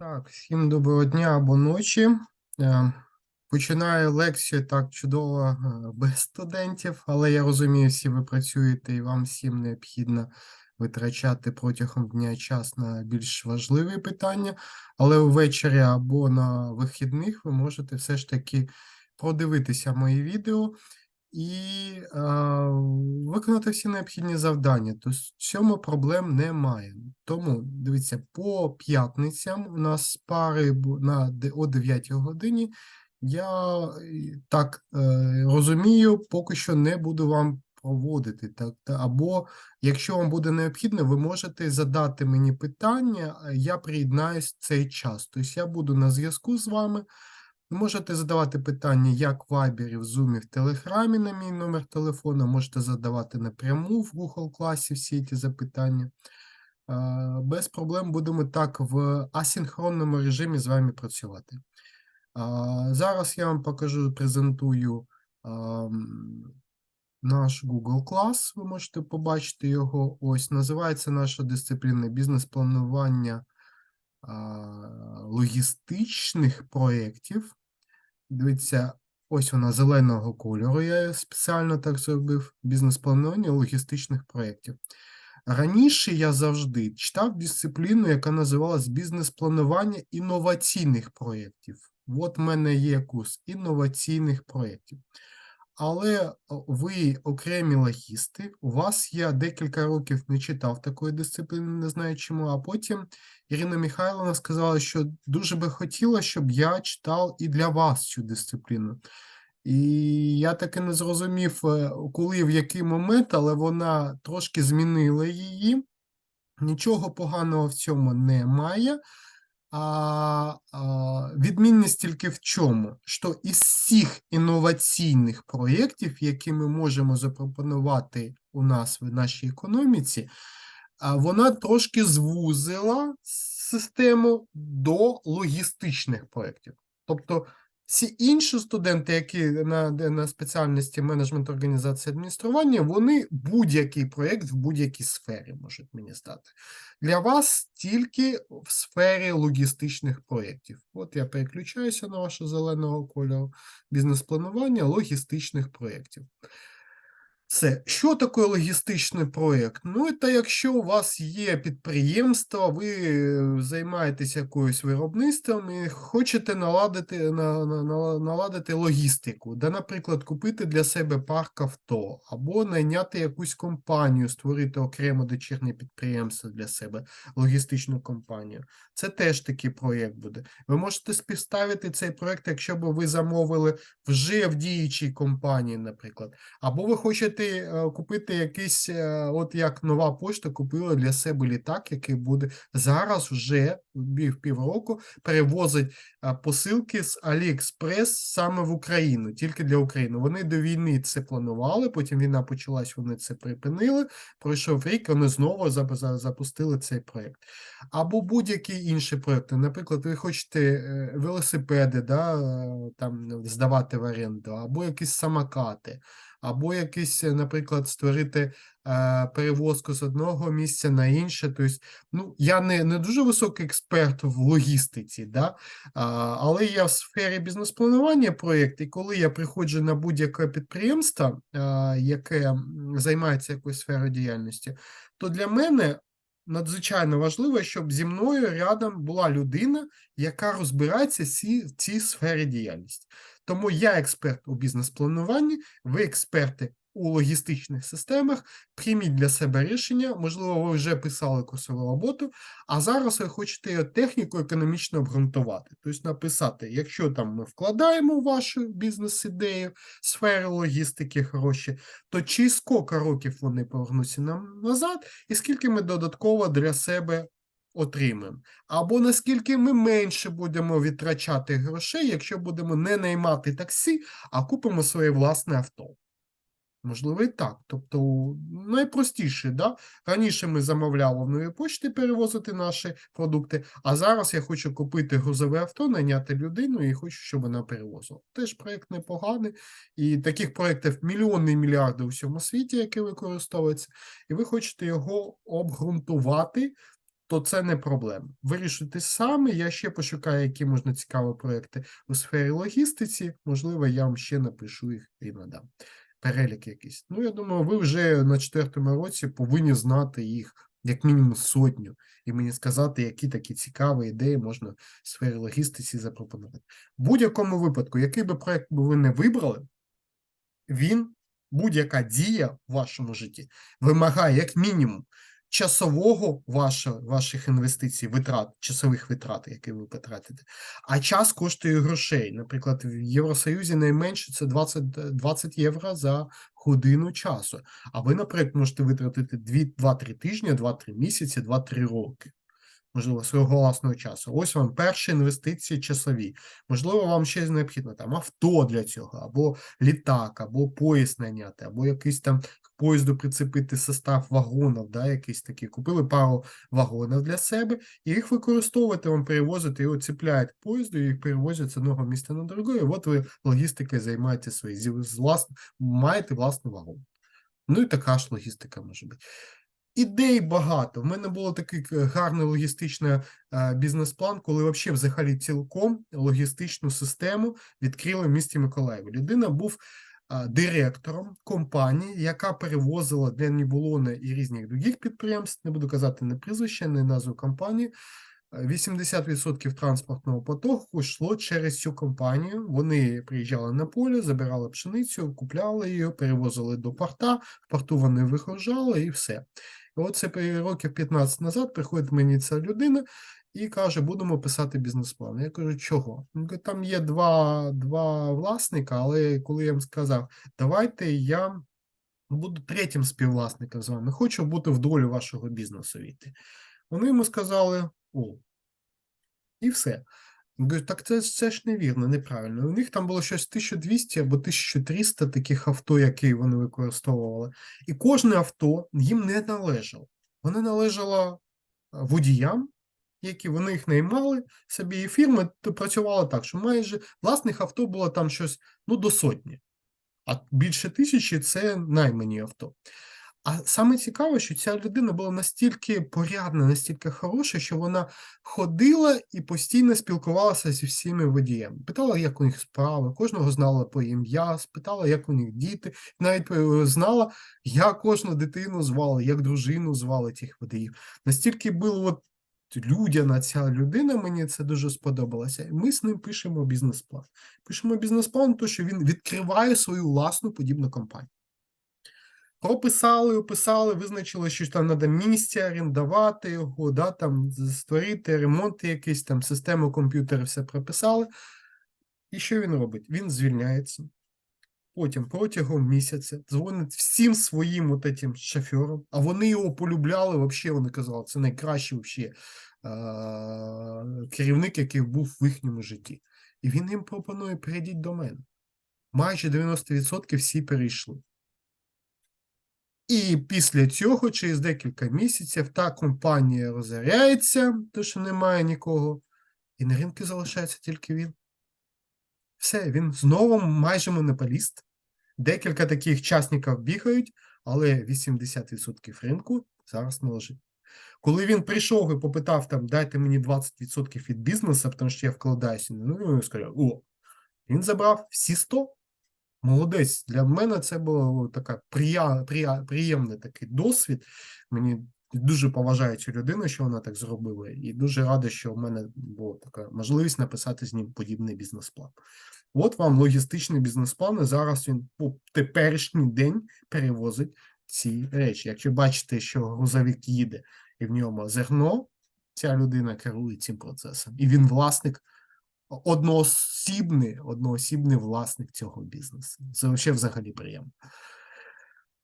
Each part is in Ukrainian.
Так, всім доброго дня або ночі. Е, Починаю лекцію так чудово е, без студентів, але я розумію, всі ви працюєте і вам всім необхідно витрачати протягом дня час на більш важливі питання, але ввечері або на вихідних ви можете все ж таки продивитися мої відео і е, виконати всі необхідні завдання. Тобто в цьому проблем немає. Тому дивіться, по п'ятницям у нас пари на о 9 годині. Я е, так е, розумію, поки що не буду вам проводити. Так, та- або якщо вам буде необхідно, ви можете задати мені питання, я приєднаюсь в цей час. Тобто я буду на зв'язку з вами. Можете задавати питання як в Viber, в Zoom, в Телеграмі на мій номер телефону, можете задавати напряму в Google класі всі ці запитання. Без проблем будемо так в асинхронному режимі з вами працювати. Зараз я вам покажу, презентую наш Google клас. Ви можете побачити його. Ось називається наша дисципліна бізнес-планування логістичних проєктів. Дивіться, ось вона зеленого кольору. Я спеціально так зробив. Бізнес-планування логістичних проєктів. Раніше я завжди читав дисципліну, яка називалась бізнес-планування інноваційних проєктів. От в мене є курс інноваційних проєктів. Але ви окремі логісти, у вас я декілька років не читав такої дисципліни, не знаю чому. А потім Ірина Михайловна сказала, що дуже би хотіла, щоб я читав і для вас цю дисципліну. І я таки не зрозумів, е, коли в який момент, але вона трошки змінила її. Нічого поганого в цьому немає. А, відмінність тільки в чому? Що із всіх інноваційних проєктів, які ми можемо запропонувати у нас в нашій економіці, вона трошки звузила систему до логістичних проєктів. Тобто всі інші студенти, які на, на спеціальності менеджмент організації адміністрування, вони будь-який проєкт в будь-якій сфері можуть мені стати. Для вас тільки в сфері логістичних проєктів. От я переключаюся на ваше зеленого кольору бізнес-планування логістичних проєктів. Це що таке логістичний проєкт? Ну, це якщо у вас є підприємство, ви е, займаєтесь якоюсь виробництвом і хочете наладити, на, на, на- наладити логістику, де, наприклад, купити для себе парк авто, або найняти якусь компанію, створити окремо дочірнє підприємство для себе, логістичну компанію. Це теж такий проєкт буде. Ви можете співставити цей проєкт, якщо б ви замовили вже в діючій компанії, наприклад. Або ви хочете е, купити якийсь, е, от як нова пошта купила для себе літак, який буде зараз вже пів півроку перевозить е, посилки з AliExpress саме в Україну, тільки для України. Вони до війни це планували, потім війна почалась, вони це припинили. Пройшов рік, вони знову запустили цей проект. Або будь-які інші проекти. Наприклад, ви хочете велосипеди, да, там здавати в оренду, або якісь самокати, або якийсь, е, наприклад, створити е, перевозку з одного місця на інше. Тобто, ну, я не, не дуже високий експерт в логістиці, да, але я в сфері бізнес-планування проєкт, і коли я приходжу на будь-яке підприємство, а, яке займається якоюсь сферою діяльності, то для мене надзвичайно важливо, щоб зі мною рядом була людина, яка розбирається в цій сфері діяльності. Тому я експерт у бізнес-плануванні, ви експерти у логістичних системах. Прийміть для себе рішення. Можливо, ви вже писали курсову роботу, а зараз ви хочете її техніко-економічно обґрунтувати. Тобто написати, якщо там ми вкладаємо в вашу бізнес-ідею сфери логістики гроші, то чи скільки років вони повернуться нам назад, і скільки ми додатково для себе отримаємо. Або наскільки ми менше будемо відтрачати грошей, якщо будемо не наймати таксі, а купимо своє власне авто. Можливо, і так. Тобто, найпростіше, да? Раніше ми замовляли в новій почті перевозити наші продукти, а зараз я хочу купити грузове авто, найняти людину і хочу, щоб вона перевозила. Теж проєкт непоганий, і таких проєктів мільйони і мільярди у всьому світі, які використовуються, і ви хочете його обґрунтувати то це не проблема. Вирішуйте самі. Я ще пошукаю, які можна цікаві проекти у сфері логістиці. Можливо, я вам ще напишу їх і надам. Перелік якийсь. Ну, я думаю, ви вже на четвертому році повинні знати їх як мінімум сотню, і мені сказати, які такі цікаві ідеї можна в сфері логістиці запропонувати. В будь-якому випадку, який би проект ви не вибрали, він, будь-яка дія в вашому житті вимагає як мінімум часового ваша, ваших інвестицій, витрат, часових витрат, які ви потратите. А час коштує грошей. Наприклад, в Євросоюзі найменше це 20, 20 євро за годину часу. А ви, наприклад, можете витратити 2-3 тижні, 2-3 місяці, 2-3 роки. Можливо, свого власного часу. Ось вам перші інвестиції часові. Можливо, вам ще необхідно там авто для цього, або літак, або поїзд найняти, або якийсь там поїзду прицепити состав вагонів, да, якийсь такий. Купили пару вагонів для себе, і їх використовуєте, вам перевозити, його цепляють поїзду, і їх перевозять з одного міста на друге. І от ви логістикою займаєтеся свої, з- з власн- маєте власний вагон. Ну і така ж логістика може бути. Ідей багато. В мене було такий е, гарний логістичний е, бізнес-план, коли взагалі взагалі цілком логістичну систему відкрили в місті Миколаєві. Людина був директором компанії, яка перевозила для Нібулона і різних других підприємств, не буду казати не прізвище, не назву компанії. Е, 80% транспортного потоку йшло через цю компанію. Вони приїжджали на поле, забирали пшеницю, купляли її, перевозили до порта, в порту вони вигружали і все. І от це пе- років 15 назад приходить мені ця людина і каже, будемо писати бізнес-план. Я кажу, чого? Каже, Там є два, два власника, але коли я їм сказав, давайте я буду третім співвласником з вами, хочу бути в долі вашого бізнесу війти. Вони йому сказали: о, і все. Він говорить, так це, це ж невірно, неправильно. У них там було щось 1200 або 1300 таких авто, які вони використовували. І кожне авто їм не належало. Воно належало водіям, які вони їх наймали собі, і фірма т- працювала так, що майже власних авто було там щось ну, до сотні, а більше тисячі це наймані авто. А саме цікаве, що ця людина була настільки порядна, настільки хороша, що вона ходила і постійно спілкувалася зі всіми водіями. Питала, як у них справи, кожного знала по ім'я, спитала, як у них діти, навіть е, знала, як кожну дитину звали, як дружину звали тих водіїв. Настільки було от людяна ця людина, мені це дуже сподобалося. І ми з ним пишемо бізнес-план. Пишемо бізнес-план, то що він відкриває свою власну подібну компанію. Прописали, описали, визначили, що там треба місце орендувати його, да, там створити ремонт якийсь, там систему комп'ютера, все прописали. І що він робить? Він звільняється. Потім протягом місяця дзвонить всім своїм от этим шоферам, а вони його полюбляли, взагалі вони казали, це найкращий вообще, е- керівник, який був в їхньому житті. І він їм пропонує, перейдіть до мене. Майже 90% всі перейшли. І після цього, через декілька місяців, та компанія розоряється, тому що немає нікого, і на ринку залишається тільки він. Все, він знову майже монополіст. Декілька таких часників бігають, але 80% ринку зараз належить. Коли він прийшов і попитав там, дайте мені 20% від бізнесу, тому що я вкладаюся, ну він сказав, о, він забрав всі 100. Молодець. Для мене це прия, прия, приємний такий досвід. Мені дуже поважаю цю людину, що вона так зробила, і дуже радий, що в мене була така можливість написати з ним подібний бізнес-план. От вам логістичний бізнес-план, і зараз він по теперішній день перевозить ці речі. Якщо бачите, що грузовик їде і в ньому зерно, ця людина керує цим процесом, і він власник одноосібний, одноосібний власник цього бізнесу. Це взагалі приємно.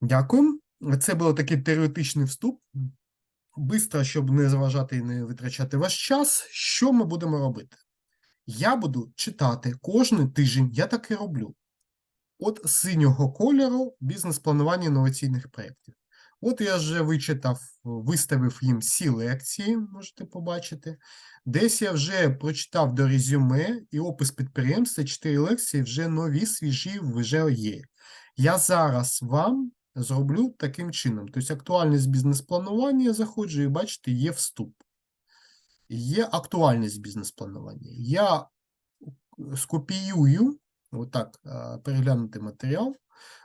Дякую. Це був такий теоретичний вступ. Бистро, щоб не заважати і не витрачати ваш час. Що ми будемо робити? Я буду читати кожен тиждень, я так і роблю. От синього кольору бізнес-планування інноваційних проєктів. От я вже вичитав, виставив їм всі лекції, можете побачити. Десь я вже прочитав до резюме і опис підприємства, чотири лекції вже нові, свіжі, вже є. Я зараз вам зроблю таким чином. Тобто актуальність бізнес-планування, я заходжу і бачите, є вступ. є актуальність бізнес-планування. Я скопіюю, отак, е, переглянути матеріал,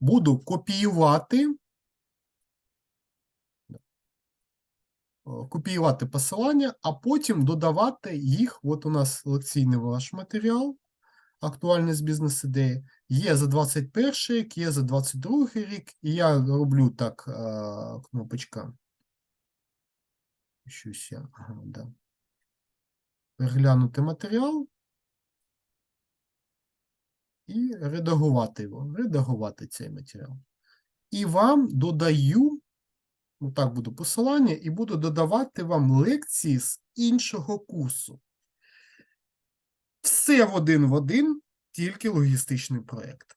буду копіювати, е, копіювати посилання, а потім додавати їх. От у нас лекційний ваш матеріал, актуальність бізнес-ідеї. Є за 21 рік, є за 22 рік, і я роблю так, е, кнопочка. Щось я, ага, да. Переглянути матеріал і редагувати його, редагувати цей матеріал. І вам додаю, отак буду посилання, і буду додавати вам лекції з іншого курсу. Все в один в один, тільки логістичний проєкт.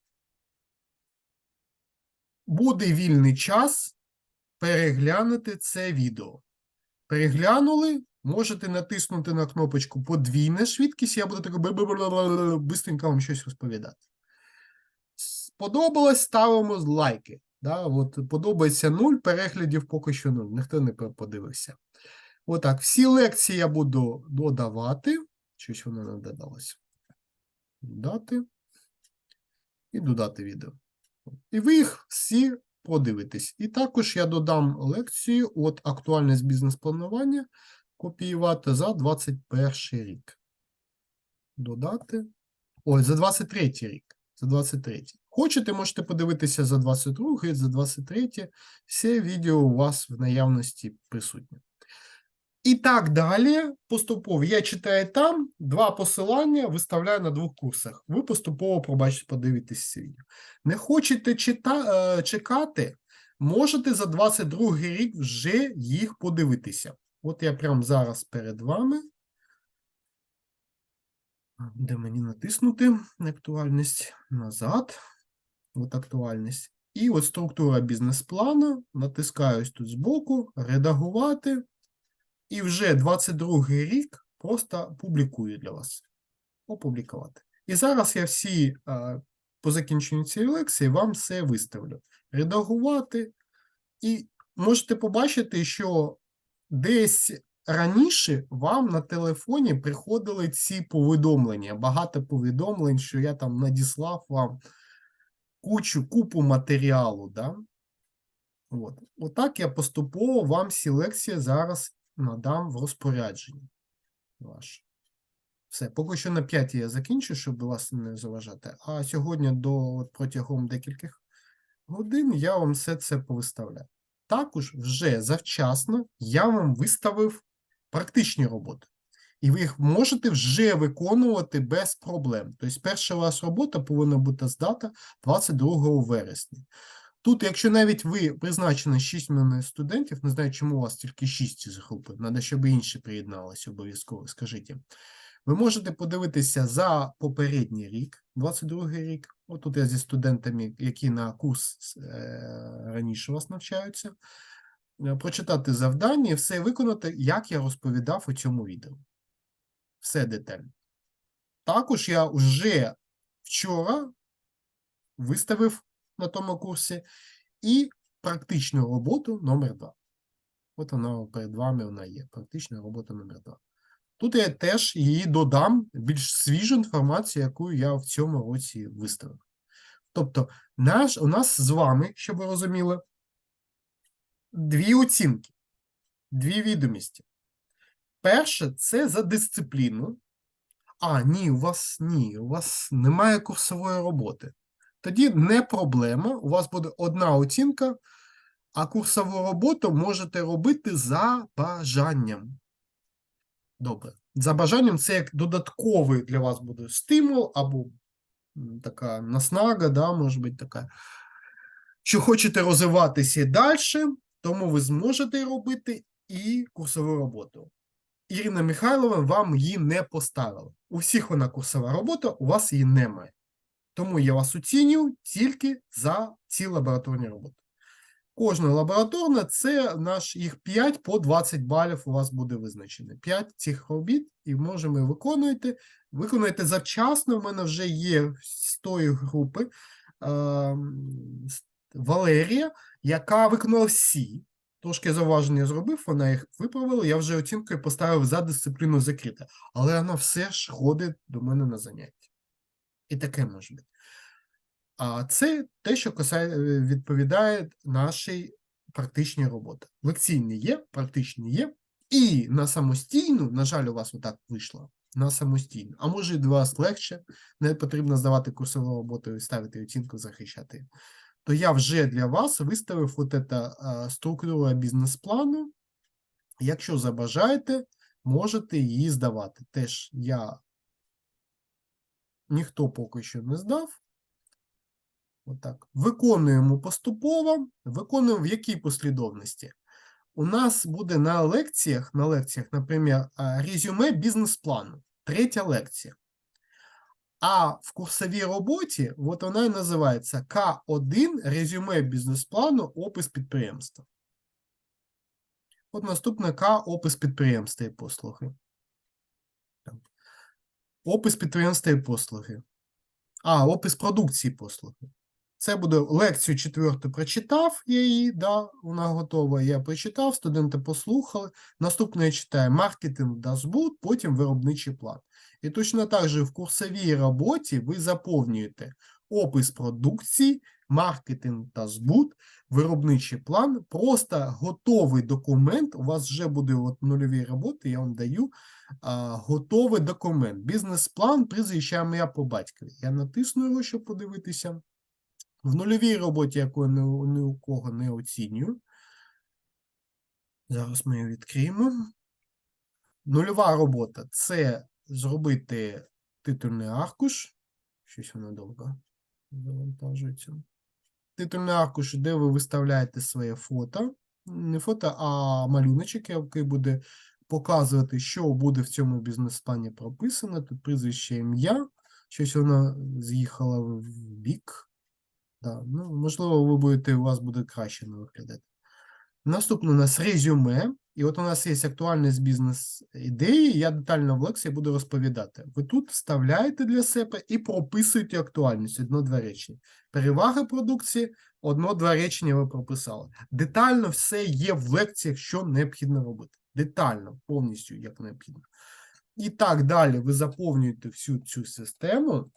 Буде вільний час переглянути це відео. Переглянули, можете натиснути на кнопочку подвійна швидкість, я буду бистренько вам щось розповідати. Сподобалось, ставимо лайки. Да? От, подобається нуль, переглядів поки що нуль, ніхто не подивився. Отак, всі лекції я буду додавати. Щось воно не додалося. Додати. І додати відео. І ви їх всі подивитесь. І також я додам лекцію от актуальність бізнес-планування копіювати за 21 рік. Додати. Ой, за 23 рік. За 23. Хочете, можете подивитися за 22, за 23. Все відео у вас в наявності присутнє. І так далі, поступово. Я читаю там, два посилання виставляю на двох курсах. Ви поступово пробачите, подивитесь відео. Не хочете чита, е, чекати, можете за 22 рік вже їх подивитися. От я прямо зараз перед вами. Де мені натиснути актуальність назад. От актуальність. І от структура бізнес-плану. Натискаюсь тут збоку, редагувати. І вже 22 рік просто публікую для вас. Опублікувати. І зараз я всі а, по закінченню цієї лекції вам все виставлю. Редагувати. І можете побачити, що десь раніше вам на телефоні приходили ці повідомлення. Багато повідомлень, що я там надіслав вам кучу, купу матеріалу. Да? От. Отак я поступово вам всі лекції зараз надам в розпорядженні. Ваше. Все, поки що на 5 я закінчу, щоб вас не заважати. А сьогодні до протягом декількох годин я вам все це повиставляю. Також вже завчасно я вам виставив практичні роботи. І ви їх можете вже виконувати без проблем. Тобто, перша ваша робота повинна бути здата 22 вересня. Тут, якщо навіть ви призначені 6 мільйонів студентів, не знаю, чому у вас тільки 6 з групи, треба, щоб інші приєдналися обов'язково, скажіть. Ви можете подивитися за попередній рік, 22-й рік. От тут я зі студентами, які на курс е, раніше вас навчаються, е, прочитати завдання і все виконати, як я розповідав у цьому відео. Все детально. Також я вже вчора виставив на тому курсі і практичну роботу номер 2. От вона перед вами вона є. Практична робота номер 2. Тут я теж її додам більш свіжу інформацію, яку я в цьому році виставив. Тобто, наш, у нас з вами, щоб ви розуміли, дві оцінки, дві відомості. Перше, це за дисципліну. А, ні, у вас ні, у вас немає курсової роботи. Тоді не проблема, у вас буде одна оцінка, а курсову роботу можете робити за бажанням. Добре. За бажанням це як додатковий для вас буде стимул або така наснага, да, може бути така. Що хочете розвиватися далі, тому ви зможете робити і курсову роботу. Ірина Михайлова вам її не поставила. У всіх вона курсова робота, у вас її немає. Тому я вас оцінюю тільки за ці лабораторні роботи. Кожна лабораторна це наш їх 5 по 20 балів у вас буде визначено. 5 цих робіт, і можемо виконуєте. Виконуєте завчасно. У мене вже є з тої групи е, Валерія, яка виконала всі. Трошки зауваження зробив, вона їх виправила, я вже оцінкою поставив за дисципліну закрита. Але вона все ж ходить до мене на заняття. І таке може бути. А це те, що е, відповідає нашій практичній роботі. Лекційні є, практичні є, і на самостійну, на жаль, у вас отак вийшло, на самостійну. А може, для вас легше, не потрібно здавати курсову роботу і ставити оцінку, захищати. То я вже для вас виставив от ета структура бізнес-плану. Якщо забажаєте, можете її здавати. Теж я ніхто поки що не здав. Отак. Виконуємо поступово. Виконуємо в якій послідовності? У нас буде на лекціях, на лекціях, наприклад, резюме бізнес-плану. Третя лекція. А в курсовій роботі, от вона і називається К1 резюме бізнес-плану, опис підприємства. От наступне К опис підприємства і послуги. Опис підприємства і послуги. А, опис продукції послуги. Це буде лекцію четверту прочитав я її, да, вона готова. Я прочитав, студенти послухали. Наступне я читаю маркетинг та збут, потім виробничий план. І точно так же в курсовій роботі ви заповнюєте опис продукції, маркетинг та збут, виробничий план. Просто готовий документ. У вас вже буде от нульові роботи, я вам даю а, готовий документ. Бізнес-план, прізвище ім'я по батькові. Я натисну його, щоб подивитися. В нульовій роботі, яку я ні, у- кого не оцінюю. Зараз ми її відкриємо. Нульова робота це зробити титульний аркуш. Щось воно довго завантажується. Титульний аркуш, де ви виставляєте своє фото. Не фото, а малюночок, який буде показувати, що буде в цьому бізнес-плані прописано. Тут прізвище ім'я. Щось воно з'їхало в бік. Да, ну, можливо, ви будете, у вас буде краще не виглядати. Наступне у нас резюме. І от у нас є актуальність бізнес-ідеї. Я детально в лекції буду розповідати. Ви тут вставляєте для себе і прописуєте актуальність одно-два речення. Переваги продукції, одно-два речення ви прописали. Детально все є в лекціях, що необхідно робити. Детально, повністю як необхідно. І так далі ви заповнюєте всю цю систему,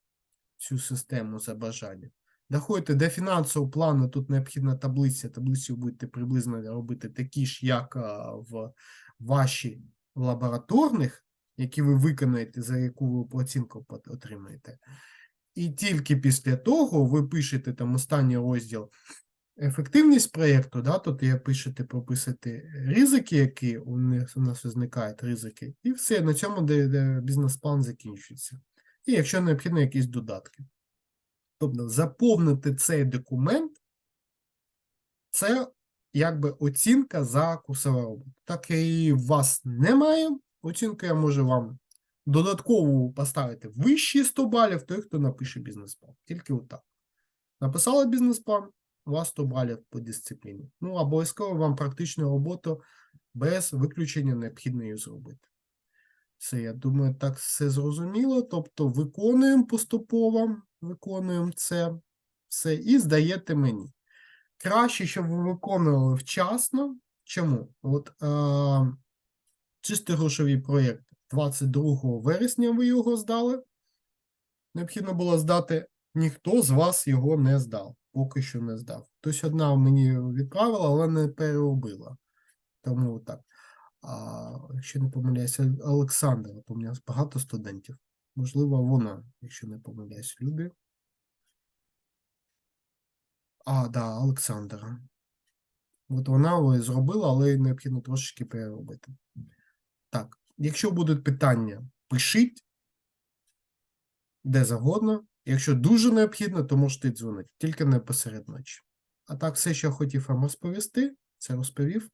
цю систему за бажанням. Доходите до фінансового плану, тут необхідна таблиця. Таблиці ви будете приблизно робити такі ж, як а, в ваші лабораторних, які ви виконаєте, за яку ви оцінку отримаєте. І тільки після того ви пишете там останній розділ ефективність проєкту, да, тут я пишете прописати ризики, які у нас, у нас визникають ризики, і все, на цьому бізнес-план закінчується. І якщо необхідно, якісь додатки. Тобто заповнити цей документ це якби оцінка за курсову роботу. Так і у вас немає. Оцінку я можу вам додатково поставити вищі 100 балів, той, хто напише бізнес-план. Тільки отак. Написали бізнес-план, у вас 100 балів по дисципліні. Ну, обов'язково вам практичну роботу без виключення необхідно її зробити. Все, я думаю, так все зрозуміло. Тобто виконуємо поступово, виконуємо це все і здаєте мені. Краще, щоб ви виконували вчасно. Чому? От е, чистий грошовий проєкт 22 вересня ви його здали. Необхідно було здати, ніхто з вас його не здав, поки що не здав. Хтось одна мені відправила, але не переробила. Тому так. А, якщо не помиляюся, Олександра, от у мене багато студентів. Можливо, вона, якщо не помиляюсь, Любі. А, да, Олександра. От вона зробила, але необхідно трошечки переробити. Так, якщо будуть питання, пишіть де завгодно. Якщо дуже необхідно, то можете дзвонити, тільки не посеред ночі. А так, все, що я хотів вам розповісти, це розповів.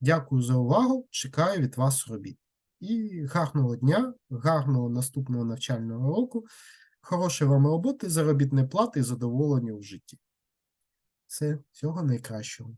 Дякую за увагу. Чекаю від вас робіт. І гарного дня, гарного наступного навчального року, хорошої вам роботи, заробітної плати і задоволення у житті. Все, всього найкращого.